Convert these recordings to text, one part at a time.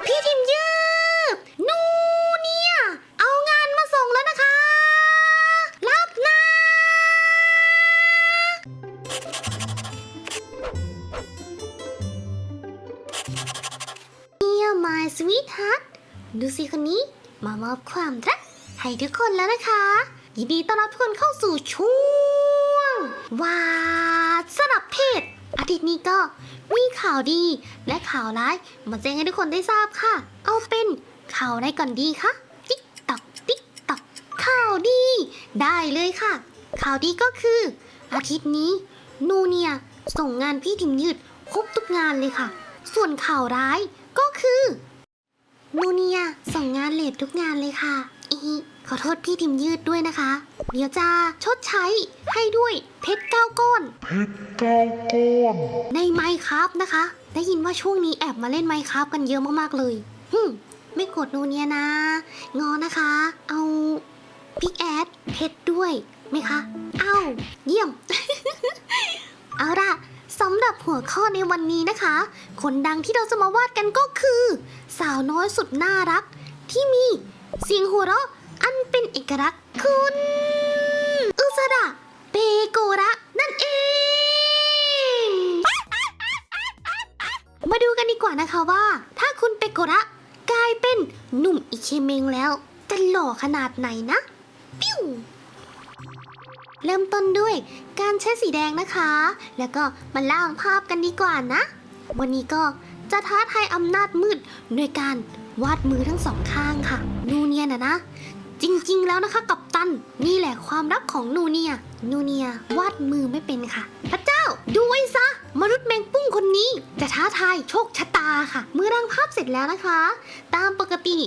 พี่ทิมยืบนูเนี่ย เอางานมาส่งแล้วนะคะ รับนะเนี่ย my sweetheart ดูสิคนนี้มามอบความรักให้ทุกคนแล้วนะคะ ยินดีต้อนรับทุกคนเข้าสู่ช่วงวาดสลับเพศ ทิตย์นี้ก็มีข่าวดีและข่าวร้ายมาแจ้งให้ทุกคนได้ทราบค่ะ เอาเป็นข่าวอะไรก่อนดีคะติ๊กตอกติ๊กตอกข่าวดี ได้เลยค่ะ ข่าวดีก็คือ อาทิตย์นี้นูเนียส่งงานพี่ทิมยืดครบทุกงานเลยค่ะ ส่วนข่าวร้ายก็คือนูเนียส่งงานเลททุกงานเลยค่ะ อีขอโทษพี่ทิมยืดด้วยนะคะ เดี๋ยวจะชดใช้ให้ด้วยเพชรเก้าก้อนเพชรเก้าก้อนในไมค์ครับนะคะ ได้ยินว่าช่วงนี้แอบมาเล่นไมค์ครับกันเยอะมากๆเลยฮึมไม่กดนูเนียนะ งอนะคะ เอาพิกแอดเพชรด้วยไหมคะ เอาเยี่ยม เอาล่ะสำหรับหัวข้อในวันนี้นะคะ คนดังที่เราจะมาวาดกันก็คือ สาวน้อยสุดน่ารักที่มี เสียงหัวเราะอันเป็นเอกลักษณ์คุณอุสระเปโกระนั่นเอง มาดูกันดีกว่านะคะว่า ถ้าคุณเปโกระกลายเป็นหนุ่มอิเคเมงแล้ว จะหล่อขนาดไหนนะ ปิ้วเริ่มต้นด้วยการใช้สีแดงนะคะ แล้วก็มาล่างภาพกันดีกว่านะ วันนี้ก็จะท้าทายอำนาจมืดโดยการวาดมือทั้งสองข้างค่ะ นะนะ จริงๆ แล้วนะคะกับตัน นี่แหละความลับของนูเนีย นูเนียวาดมือไม่เป็นค่ะ พระเจ้า ดูไว้ซะ มนุษย์แมงปุ้งคนนี้ จะท้าทายโชคชะตาค่ะ เมื่อร่างภาพเสร็จแล้วนะคะ ตามปกติ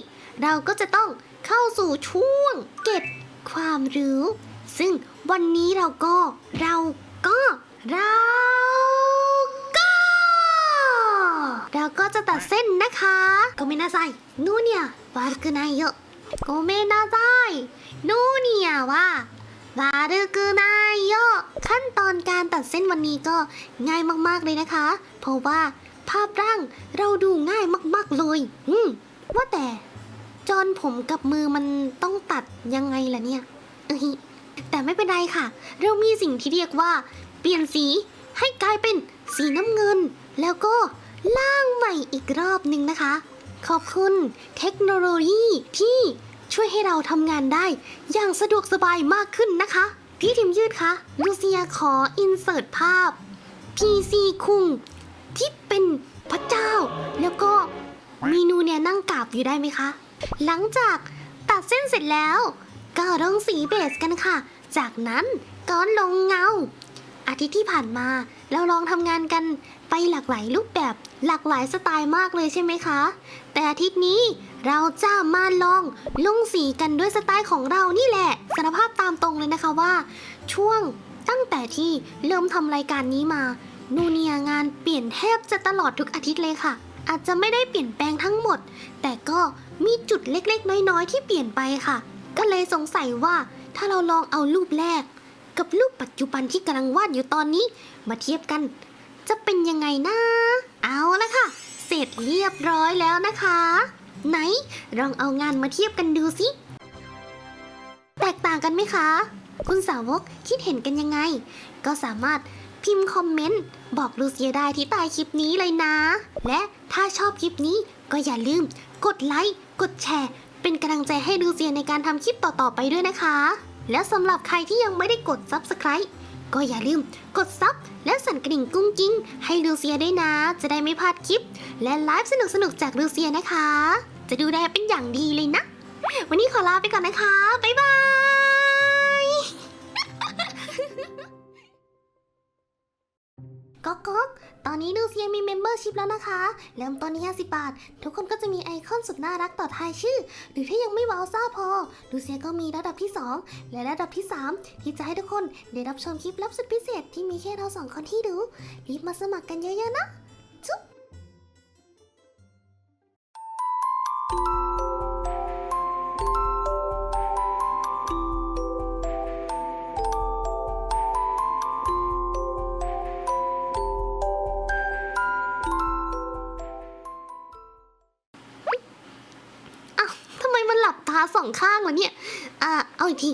เราก็จะต้องเข้าสู่ช่วง เก็บความรู้ ซึ่งวันนี้เราก็เราก็เราก็เราก็จะตัดเส้นนะคะ ก็ไม่น่าใจนูเนียวาดกันายเยอะ โกเมนาไซโนเนียว่าารึกือนโยขั้นตอนการตัดเส้นวันนี้ก็ง่ายมากๆเลยนะคะ เพราะว่าภาพร่างเราดูง่ายมากๆเลยอืมว่าแต่จอนผมกับมือมันต้องตัดยังไงล่ะเนี่ยเอ้ยแต่ไม่เป็นไรค่ะ เรามีสิ่งที่เรียกว่า เปลี่ยนสีให้กลายเป็นสีน้ำเงิน แล้วก็ล่างใหม่อีกรอบนึงนะคะ ขอบคุณเทคโนโลยีที่ช่วยให้เราทำงานได้อย่างสะดวกสบายมากขึ้นนะคะ พี่ทิมยืดคะลูเซียขออินเสิร์ตภาพ PC คุงที่เป็นพระเจ้า แล้วก็มีนูเนี่ยนั่งกราบอยู่ได้ไหมคะ หลังจากตัดเส้นเสร็จแล้ว ก็ลงสีเบสกันค่ะ จากนั้นก็ลงเงา อาทิตย์ที่ผ่านมาเราลองทำงานกันไปหลากหลายรูปแบบหลากหลายสไตล์มากเลยใช่ไหมคะ แต่อาทิตย์นี้เราจะมาลองลงสีกันด้วยสไตล์ของเรานี่แหละสารภาพตามตรงเลยนะคะว่า ช่วงตั้งแต่ที่เริ่มทำรายการนี้มานูเนียงานเปลี่ยนแทบจะตลอดทุกอาทิตย์เลยค่ะ อาจจะไม่ได้เปลี่ยนแปลงทั้งหมด แต่ก็มีจุดเล็กๆ น้อยๆ ที่เปลี่ยนไปค่ะ ก็เลยสงสัยว่าถ้าเราลองเอารูปแรก กับรูปปัจจุบันที่กำลังวาดอยู่ตอนนี้ มาเทียบกัน จะเป็นยังไงนะ เอาละค่ะ เสร็จเรียบร้อยแล้วนะคะ ไหนลองเอางานมาเทียบกันดูสิแตกต่างกันไหมคะ คุณสาวกคิดเห็นกันยังไง ก็สามารถพิมพ์คอมเมนต์ บอกลูเซียได้ที่ใต้คลิปนี้เลยนะ และถ้าชอบคลิปนี้ก็อย่าลืม กดไลค์ กดแชร์ เป็นกำลังใจให้ลูเซียในการทำคลิปต่อๆไปด้วยนะคะ และสำหรับใครที่ยังไม่ได้กด Subscribe ก็อย่าลืมกดซับและสั่นกระดิ่งกุ้งกิ้ง ให้ลูเซียด้วยนะ จะได้ไม่พลาดคลิป และไลฟ์สนุกๆจากลูเซียนะคะ จะดูแลเป็นอย่างดีเลยนะ วันนี้ขอลาไปก่อนนะคะ บ๊ายบาย ก๊อกก๊อกตอนนี้ดูเซียมีเมมเบอร์ชิพแล้วนะคะ เริ่มต้นที่50บาท ทุกคนก็จะมีไอคอนสุดน่ารักต่อท้ายชื่อ หรือถ้ายังไม่ว้าวซ่าพอ ดูเซียก็มีระดับที่ 2 และระดับที่ 3 ที่จะให้ทุกคนได้รับชมคลิปลับสุดพิเศษที่มีแค่เราสองคนที่ดู รีบมาสมัครกันเยอะๆนะจุ๊บ สองข้างวะเนี่ย อ่า เอาอีกที